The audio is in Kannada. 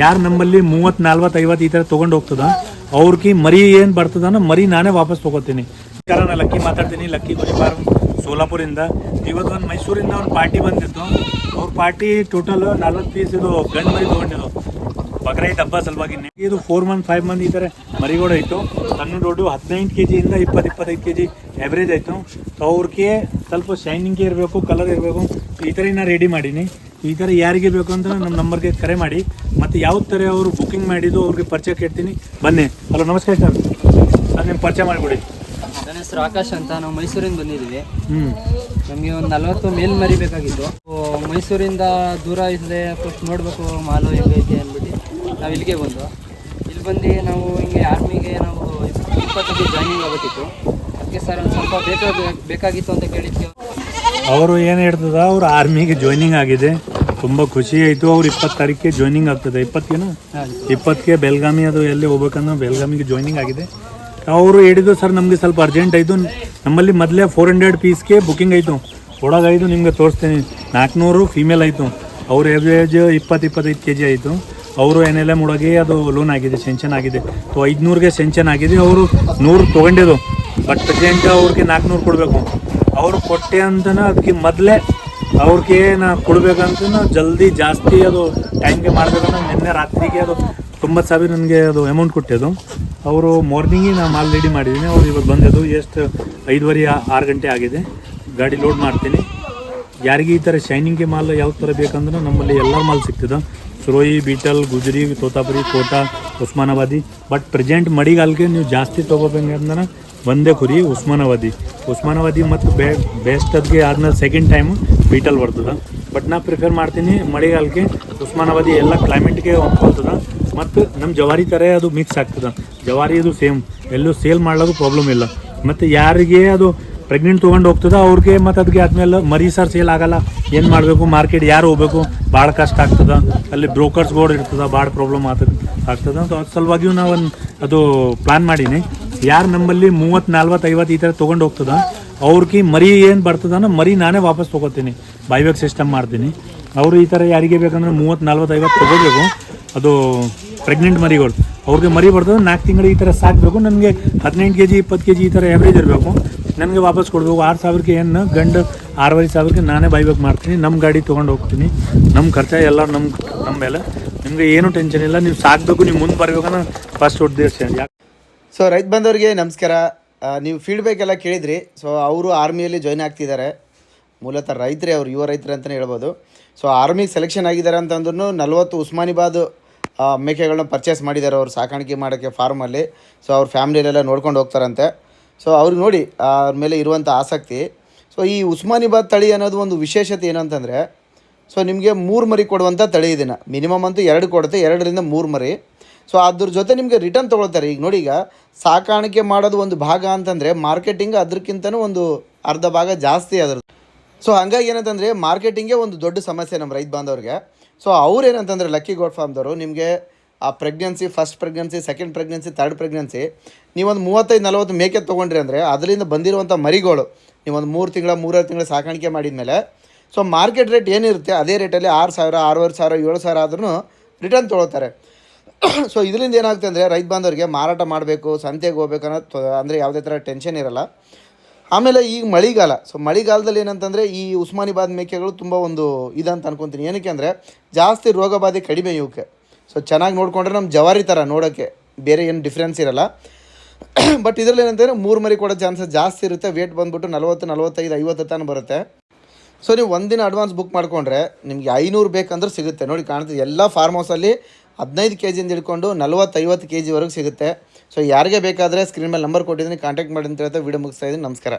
ಯಾರು ನಮ್ಮಲ್ಲಿ ಮೂವತ್ತು ನಲ್ವತ್ ಐವತ್ತು ಈ ತರ ತೊಗೊಂಡು ಹೋಗ್ತದ? ಅವ್ರಿಗೆ ಮರಿ ಏನು ಬರ್ತದನ ಮರಿ ನಾನೇ ವಾಪಸ್ ತಗೋತೀನಿ. ಕಾರಣ ಲಕ್ಕಿ ಮಾತಾಡ್ತೀನಿ. ಲಕ್ಕಿ ಗುರಿ ಫಾರ್ಮ್ ಸೋಲಾಪುರಿಂದ. ಇವತ್ತು ಒಂದು ಮೈಸೂರಿಂದ ಒಂದು ಪಾರ್ಟಿ ಬಂದಿತ್ತು. ಅವ್ರ ಪಾರ್ಟಿ ಟೋಟಲ್ ನಲ್ವತ್ತು ಪೀಸ್ ಇದು ಗಂಡು ಮರಿ ತಗೊಂಡಿದ್ದು. ಬಕ್ರೈ ಹಬ್ಬ ಸಲುವಾಗಿ ಇದು ಫೋರ್ ಮಂತ್ ಫೈವ್ ಮಂತ್ ಈ ಥರ ಮರಿಗಳು ಇತ್ತು ಸಣ್ಣ ದೊಡ್ಡ ಹದಿನೈದು ಕೆ ಜಿಯಿಂದ ಇಪ್ಪತ್ತು, ಇಪ್ಪತ್ತೈದು ಕೆ ಜಿ ಎವ್ರೇಜ್ ಆಯಿತು ಅವ್ರಿಗೆ ಸ್ವಲ್ಪ ಶೈನಿಂಗ್ ಇರಬೇಕು ಕಲರ್ ಇರಬೇಕು. ಈ ಥರ ರೆಡಿ ಮಾಡೀನಿ. ಈ ಥರ ಯಾರಿಗೆ ಬೇಕು ಅಂತ ನಮ್ಮ ನಂಬರ್ಗೆ ಕರೆ ಮಾಡಿ. ಮತ್ತು ಯಾವ ಥರ ಅವರು ಬುಕಿಂಗ್ ಮಾಡಿದ್ದು ಅವ್ರಿಗೆ ಪರಿಚಯ ಕೇಳ್ತೀನಿ. ಬನ್ನಿ. ಹಲೋ ನಮಸ್ಕಾರ ಸರ್ ನಾನು ನಿಮ್ಮ ಪರಿಚಯ ಮಾಡಿಕೊಡಿ. ನನ್ನ ಹೆಸರು ಆಕಾಶ್ ಅಂತ ನಾವು ಮೈಸೂರಿಂದ ಬಂದಿದ್ದೀವಿ. ಹ್ಞೂ ನಮಗೆ ಒಂದು ನಲ್ವತ್ತು ಮೇಲ್ ಮರಿಬೇಕಾಗಿತ್ತು ಮೈಸೂರಿಂದ ದೂರ ಇಲ್ಲದೆ ಫಸ್ಟ್ ನೋಡಬೇಕು ಮಾಲು ಹೆಂಗೈತೆ ಅಂದ್ಬಿಟ್ಟು ನಾವು ಇಲ್ಲಿಗೆ ಬಂದು ಇಲ್ಲಿ ಬಂದು ನಾವು ಹಿಂಗೆ ಆರ್ಮಿಗೆ ನಾವು ಇಪ್ಪತ್ತೈದು ಜಾಯ್ನಿಂಗ್ ಆಗುತ್ತಿತ್ತು ಅದಕ್ಕೆ ಸರ್ ಒಂದು ಸ್ವಲ್ಪ ಬೇಕಾಗ ಬೇಕಾಗಿತ್ತು ಅಂತ ಕೇಳಿದ್ವಿ ಅವರು ಏನು ಹೇಳ್ತದ ಅವ್ರು ಆರ್ಮಿಗೆ ಜಾಯ್ನಿಂಗ್ ಆಗಿದೆ. ತುಂಬ ಖುಷಿ ಆಯಿತು. ಅವ್ರು ಇಪ್ಪತ್ತು ತಾರೀಕಿಗೆ ಜಾಯ್ನಿಂಗ್ ಆಗ್ತದೆ. ಇಪ್ಪತ್ತೇನು? ಇಪ್ಪತ್ತಿಗೆ ಬೆಲ್ಗಾಮಿ ಅದು ಎಲ್ಲಿ ಹೋಗ್ಬೇಕಂದ್ರೆ ಬೆಲ್ಗಾಮಿಗೆ ಜಾಯ್ನಿಂಗ್ ಆಗಿದೆ. ಅವರು ಹೇಳಿದ್ದು ಸರ್, ನಮಗೆ ಸ್ವಲ್ಪ ಅರ್ಜೆಂಟ್ ಆಯಿತು. ನಮ್ಮಲ್ಲಿ ಮೊದಲೇ ಫೋರ್ ಹಂಡ್ರೆಡ್ ಪೀಸ್ಗೆ ಬುಕಿಂಗ್ ಆಯಿತು. ಒಳಗಾಯಿತು ನಿಮ್ಗೆ ತೋರಿಸ್ತೀನಿ. ನಾಲ್ಕುನೂರು ಫೀಮೇಲ್ ಆಯಿತು. ಅವ್ರ ಎವ್ರೇಜ್ ಇಪ್ಪತ್ತು, ಇಪ್ಪತ್ತೈದು ಕೆ ಜಿ ಆಯಿತು. ಅವರು ಏನೆಲ್ಲ ಮುಳಗಿ ಅದು ಲೋನ್ ಆಗಿದೆ ಸೆಂಕ್ಷನ್ ಆಗಿದೆ. ಸೊ ಐದುನೂರಿಗೆ ಸೆಂಕ್ಷನ್ ಆಗಿದೆ. ಅವರು ನೂರು ತೊಗೊಂಡಿದ್ದು ಬಟ್ ಪ್ರೆಸೆಂಟ್ ಅವ್ರಿಗೆ ನಾಲ್ಕುನೂರು ಕೊಡಬೇಕು. ಅವ್ರು ಕೊಟ್ಟೆ ಅಂತನ ಅದಕ್ಕೆ ಮೊದಲೇ ಅವ್ರಿಗೆ ನಾ ಕೊಡ್ಬೇಕಂತ ಜಲ್ದಿ ಜಾಸ್ತಿ ಅದು ಟೈಮ್ಗೆ ಮಾಡ್ಬೇಕಂದ್ರೆ ನಿನ್ನೆ ರಾತ್ರಿಗೆ ಅದು ತೊಂಬತ್ತು ಸಾವಿರ ನನಗೆ ಅದು ಅಮೌಂಟ್ ಕೊಟ್ಟಿದ್ದು. ಅವರು ಮಾರ್ನಿಂಗಿಗೆ ನಾ ಮಾಲ್ ರೆಡಿ ಮಾಡಿದ್ದೀನಿ ಅವ್ರು ಇವತ್ತು ಬಂದಿದ್ದು ಎಷ್ಟು ಐದುವರೆ, ಆರು ಗಂಟೆ ಆಗಿದೆ. ಗಾಡಿ ಲೋಡ್ ಮಾಡ್ತೀನಿ. ಯಾರಿಗೆ ಈ ಥರ ಶೈನಿಂಗ್ಗೆ ಮಾಲ್ ಯಾವ ಥರ ಬೇಕಂದ್ರೆ ನಮ್ಮಲ್ಲಿ ಎಲ್ಲ ಮಾಲ್ ಸಿಗ್ತದೆ. ಸುರೋಯಿ ಬೀಟಲ್ ಗುಜರಿ ತೋತಾಪುರಿ ಕೋಟಾ ಉಸ್ಮಾನಾಬಾದಿ ಬಟ್ ಪ್ರೆಸೆಂಟ್ ಮಡಿಗಾಲ್ಗೆ ನೀವು ಜಾಸ್ತಿ ತೊಗೋಬೇಕಂದ್ರೆ ಒಂದೇ ಕುರಿ ಉಸ್ಮಾನಾಬಾದಿ ಉಸ್ಮಾನಾಬಾದಿ ಮತ್ತು ಬೇ ಬೆಸ್ಟ್ ಅದಕ್ಕೆ ಆದ್ಮೇಲೆ ಸೆಕೆಂಡ್ ಟೈಮ್ ಬೀಟಲ್ ಬರ್ತದೆ. ಬಟ್ ನಾ ಪ್ರಿಫರ್ ಮಾಡ್ತೀನಿ ಮಳೆಗಾಲಕ್ಕೆ ಉಸ್ಮಾನಾಬಾದಿ ಎಲ್ಲ ಕ್ಲೈಮೇಟ್ಗೆ ಹೊಂದ್ಕೊಳ್ತದೆ ಮತ್ತು ನಮ್ಮ ಜವಾರಿ ಥರ ಅದು ಮಿಕ್ಸ್ ಆಗ್ತದೆ. ಜವಾರಿ ಅದು ಸೇಮ್ ಎಲ್ಲೂ ಸೇಲ್ ಮಾಡೋದು ಪ್ರಾಬ್ಲಮ್ ಇಲ್ಲ. ಮತ್ತು ಯಾರಿಗೆ ಅದು ಪ್ರೆಗ್ನೆಂಟ್ ತೊಗೊಂಡು ಹೋಗ್ತದೆ ಅವ್ರಿಗೆ ಮತ್ತು ಅದಕ್ಕೆ ಆದಮೇಲೆ ಮರಿ ಸರ್ ಸೇಲ್ ಆಗಲ್ಲ. ಏನು ಮಾಡಬೇಕು? ಮಾರ್ಕೆಟ್ ಯಾರು ಹೋಗ್ಬೇಕು? ಭಾಳ ಕಷ್ಟ ಆಗ್ತದ. ಅಲ್ಲಿ ಬ್ರೋಕರ್ಸ್ಗಳು ಇರ್ತದೆ. ಭಾಳ ಪ್ರಾಬ್ಲಮ್ ಆಗ್ತದೆ. ಆಗ್ತದೆ ಅದು ಸಲುವಾಗಿಯೂ ನಾವು ಅದು ಪ್ಲ್ಯಾನ್ ಮಾಡೀನಿ. ಯಾರು ನಮ್ಮಲ್ಲಿ ಮೂವತ್ತು, ನಲ್ವತ್ತು, ಐವತ್ತು ಈ ಥರ ತೊಗೊಂಡು ಹೋಗ್ತದ? ಅವ್ರಿಗೆ ಮರಿ ಏನು ಬರ್ತದನ ಮರಿ ನಾನೇ ವಾಪಸ್ ತೊಗೋತೀನಿ. ಬೈಬ್ಯಾಕ್ ಸಿಸ್ಟಮ್ ಮಾಡ್ತೀನಿ. ಅವರು ಈ ಥರ ಯಾರಿಗೆ ಬೇಕಂದ್ರೆ ಮೂವತ್ತು, ನಲ್ವತ್ತು, ಐವತ್ತು ತೊಗೋಬೇಕು. ಅದು ಪ್ರೆಗ್ನೆಂಟ್ ಮರಿಗಳು. ಅವ್ರಿಗೆ ಮರಿ ಬರ್ತದೆ ನಾಲ್ಕು ತಿಂಗಳು ಈ ಥರ ಸಾಕಬೇಕು. ನನಗೆ ಹದಿನೆಂಟು ಕೆ ಜಿ ಇಪ್ಪತ್ತು ಕೆ ಜಿ ಈ ಥರ ಎವ್ರೇಜ್ ಇರಬೇಕು. ನನಗೆ ವಾಪಸ್ ಕೊಡಬೇಕು. ಆರು ಸಾವಿರಕ್ಕೆ ಏನು, ಗಂಡು ಆರೂವರೆ ಸಾವಿರಕ್ಕೆ ನಾನೇ ಬೈಬೇಕು ಮಾಡ್ತೀನಿ. ನಮ್ಮ ಗಾಡಿ ತೊಗೊಂಡು ಹೋಗ್ತೀನಿ. ನಮ್ಮ ಖರ್ಚ ಎಲ್ಲ ನಮ್ಮ ನಮ್ಮ ಮೇಲೆ. ನಿಮಗೆ ಏನೂ ಟೆನ್ಷನ್ ಇಲ್ಲ. ನೀವು ಸಾಕಬೇಕು, ನೀವು ಮುಂದೆ ಬರಬೇಕನ್ನ ಫಸ್ಟ್ ಉದ್ದೇಶ ಸೊ ರೈತ ಬಂದವರಿಗೆ ನಮಸ್ಕಾರ. ನೀವು ಫೀಡ್ಬ್ಯಾಕ್ ಎಲ್ಲ ಕೇಳಿದ್ರಿ. ಸೊ ಅವರು ಆರ್ಮಿಯಲ್ಲಿ ಜಾಯ್ನ್ ಆಗ್ತಿದ್ದಾರೆ. ಮೂಲತಃ ರೈತರೇ ಅವರು, ಯುವ ರೈತರು ಅಂತಲೇ ಹೇಳ್ಬೋದು. ಸೊ ಆರ್ಮಿಗೆ ಸೆಲೆಕ್ಷನ್ ಆಗಿದ್ದಾರೆ ಅಂತಂದ್ರೂ ನಲ್ವತ್ತು ಉಸ್ಮಾನಿಬಾದ್ ಮೇಕೆಗಳನ್ನ ಪರ್ಚೇಸ್ ಮಾಡಿದ್ದಾರೆ ಅವರು ಸಾಕಾಣಿಕೆ ಮಾಡೋಕ್ಕೆ ಫಾರ್ಮಲ್ಲಿ ಸೊ ಅವ್ರ ಫ್ಯಾಮ್ಲಿಯಲ್ಲೆಲ್ಲ ನೋಡ್ಕೊಂಡು ಹೋಗ್ತಾರಂತೆ. ಸೊ ಅವ್ರಿಗೆ ನೋಡಿ ಅವ್ರ ಮೇಲೆ ಇರುವಂಥ ಆಸಕ್ತಿ. ಸೊ ಈ ಉಸ್ಮಾನಿಬಾದ್ ತಳಿ ಅನ್ನೋದು ಒಂದು ವಿಶೇಷತೆ ಏನಂತಂದರೆ ಸೊ ನಿಮಗೆ ಮೂರು ಮರಿ ಕೊಡುವಂಥ ತಳಿ ಇದನ್ನು ಮಿನಿಮಮ್ ಅಂತೂ ಎರಡು ಕೊಡುತ್ತೆ, ಎರಡರಿಂದ ಮೂರು ಮರಿ. ಸೊ ಅದ್ರ ಜೊತೆ ನಿಮಗೆ ರಿಟರ್ನ್ ತೊಗೊಳ್ತಾರೆ. ಈಗ ನೋಡಿ ಈಗ ಸಾಕಾಣಿಕೆ ಮಾಡೋದು ಒಂದು ಭಾಗ ಅಂತಂದರೆ ಮಾರ್ಕೆಟಿಂಗ್ ಅದಕ್ಕಿಂತನೂ ಒಂದು ಅರ್ಧ ಭಾಗ ಜಾಸ್ತಿ ಅದ್ರದ್ದು. ಸೊ ಹಂಗಾಗಿ ಏನಂತಂದರೆ ಮಾರ್ಕೆಟಿಂಗೇ ಒಂದು ದೊಡ್ಡ ಸಮಸ್ಯೆ ನಮ್ಮ ರೈತ ಬಾಂಧವ್ರಿಗೆ. ಸೊ ಅವ್ರು ಏನಂತಂದರೆ ಲಕ್ಕಿ ಗೋಡ್ ಫಾರ್ಮ್ದವರು ನಿಮಗೆ ಆ pregnancy first pregnancy second pregnancy third pregnancy ನೀವೊಂದು ಮೂವತ್ತೈದು, ನಲವತ್ತು ಮೇಕೆ ತೊಗೊಂಡ್ರಿ ಅಂದರೆ ಅದರಿಂದ ಬಂದಿರುವಂಥ ಮರಿಗಳು ನೀವೊಂದು ಮೂರು ತಿಂಗಳ ಮೂರಾರು ತಿಂಗಳ ಸಾಕಾಣಿಕೆ ಮಾಡಿದ ಮೇಲೆ ಸೊ ಮಾರ್ಕೆಟ್ ರೇಟ್ ಏನಿರುತ್ತೆ, ಅದೇ ರೇಟಲ್ಲಿ ಆರು ಸಾವಿರ, ಆರೂವರೆ ಸಾವಿರ, ಏಳು ಸಾವಿರ ಆದ್ರೂ ರಿಟರ್ನ್ ತೊಗೊಳ್ತಾರೆ. ಸೊ ಇದರಿಂದ ಏನಾಗುತ್ತೆ ಅಂದರೆ ರೈತ ಬಾಂಧವರಿಗೆ ಮಾರಾಟ ಮಾಡಬೇಕು, ಸಂತೆಗೆ ಹೋಗ್ಬೇಕು ಅನ್ನೋದು ಅಂದರೆ ಯಾವುದೇ ಥರ ಟೆನ್ಷನ್ ಇರಲ್ಲ. ಆಮೇಲೆ ಈಗ ಮಳೆಗಾಲ. ಸೊ ಮಳೆಗಾಲದಲ್ಲಿ ಏನಂತಂದರೆ ಈ ಉಸ್ಮಾನಿಬಾದ್ ಮೇಕೆಗಳು ತುಂಬ ಒಂದು ಇದಂತ ಅನ್ಕೊತೀನಿ. ಏನಕ್ಕೆ ಅಂದರೆ ಜಾಸ್ತಿ ರೋಗ ಬಾಧೆ ಕಡಿಮೆ ಇವಕ್ಕೆ ಸೊ ಚೆನ್ನಾಗಿ ನೋಡಿಕೊಂಡ್ರೆ ನಮ್ಮ ಜವಾರಿ ಥರ ನೋಡೋಕ್ಕೆ ಬೇರೆ ಏನು ಡಿಫ್ರೆನ್ಸ್ ಇರಲ್ಲ. ಬಟ್ ಇದರಲ್ಲಿ ಏನಂತಂದರೆ ಮೂರು ಮರಿ ಕೊಡೋ ಚಾನ್ಸಸ್ ಜಾಸ್ತಿ ಇರುತ್ತೆ. ವೇಟ್ ಬಂದ್ಬಿಟ್ಟು ನಲವತ್ತು, ನಲವತ್ತೈದು, ಐವತ್ತು ತಾನು ಬರುತ್ತೆ. ಸೊ ನೀವು ಒಂದಿನ ಅಡ್ವಾನ್ಸ್ ಬುಕ್ ಮಾಡಿಕೊಂಡ್ರೆ ನಿಮಗೆ ಐನೂರು ಬೇಕಂದ್ರೆ ಸಿಗುತ್ತೆ. ನೋಡಿ ಕಾಣ್ತದೆ. ಎಲ್ಲ ಫಾರ್ಮ್ ಹೌಸಲ್ಲಿ ಹದಿನೈದು ಕೆ ಜಿಯಿಂದ ಹಿಡ್ಕೊಂಡು ನಲ್ವತ್ತೈವತ್ತು ಕೆ ಜಿವರೆಗೆ ಸಿಗುತ್ತೆ. ಸೊ ಯಾರಿಗೆ ಬೇಕಾದರೆ ಸ್ಕ್ರೀನ್ ಮೇಲೆ ನಂಬರ್ ಕೊಟ್ಟಿದ್ದೀನಿ ಕಾಂಟ್ಯಾಕ್ಟ್ ಮಾಡಿ ಅಂತ ಹೇಳ್ತಾ ವಿಡಿಯೋ ಮುಗಿಸ್ತಾ ಇದ್ದೀನಿ. ನಮಸ್ಕಾರ.